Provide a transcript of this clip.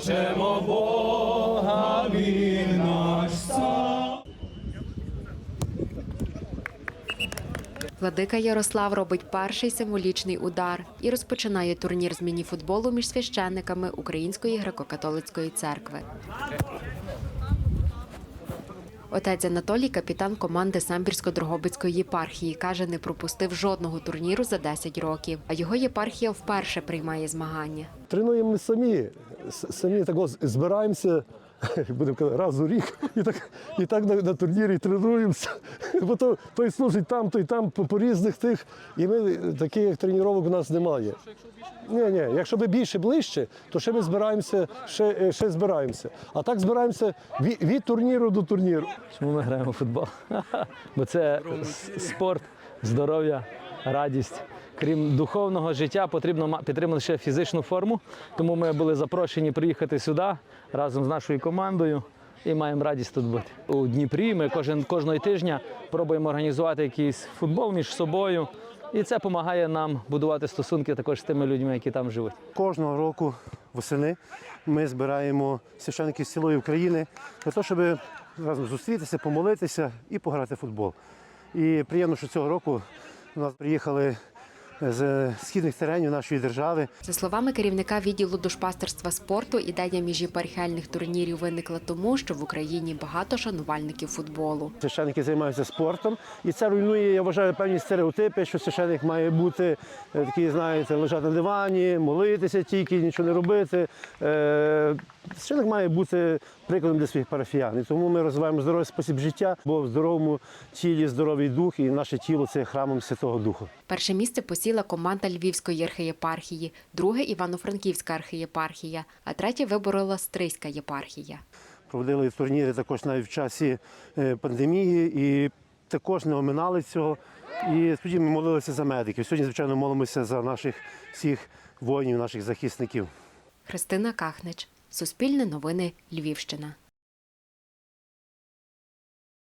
Кличемо Бога, він наш цар. Владика Ярослав робить перший символічний удар і розпочинає турнір з мініфутболу між священниками Української греко-католицької церкви. Отець Анатолій, капітан команди Самбірсько-Дрогобицької єпархії, каже, не пропустив жодного турніру за 10 років. А його єпархія вперше приймає змагання. Тренуємо ми самі, самі так ось збираємося, будемо казати, раз у рік, і так, і так на, на турнірі тренуємося. Бо то, той служить там, той там по, по різних тих. І ми таких тренувань у нас немає. Ні, ні, якщо би більше ближче, то ще ми збираємося, ще, е, ще збираємося. А так збираємося від, від турніру до турніру. Чому ми граємо в футбол? Бо це спорт, здоров'я, радість. Крім духовного життя, потрібно ма- підтримати ще фізичну форму. Тому ми були запрошені приїхати сюди разом з нашою командою і маємо радість тут бути. У Дніпрі ми кожен, кожного тижня пробуємо організувати якийсь футбол між собою. І це допомагає нам будувати стосунки також з тими людьми, які там живуть. Кожного року восени ми збираємо священиків з цілої України для того, щоб разом зустрітися, помолитися і пограти в футбол. І приємно, що цього року до нас приїхали з східних теренів нашої держави. За словами керівника відділу душпастерства спорту, ідея міжєпархіальних турнірів виникла тому, що в Україні багато шанувальників футболу. Священники займаються спортом, і це руйнує, я вважаю, певні стереотипи, що священик має бути е, такий, знаєте, лежати на дивані, молитися тільки, нічого не робити. Священик має бути прикладом для своїх парафіян. І тому ми розвиваємо здоровий спосіб життя, бо в здоровому тілі здоровий дух, і наше тіло це храмом Святого Духа. Перше місце посіла команда Львівської архієпархії, друге Івано-Франківська архієпархія, а третє виборола Стрийська єпархія. Проводили турніри також навіть в часі е, пандемії і також не оминали цього. І тоді ми молилися за медиків. Сьогодні, звичайно, молимося за наших всіх воїнів, наших захисників. Христина Кахнич, Суспільне новини, Львівщина.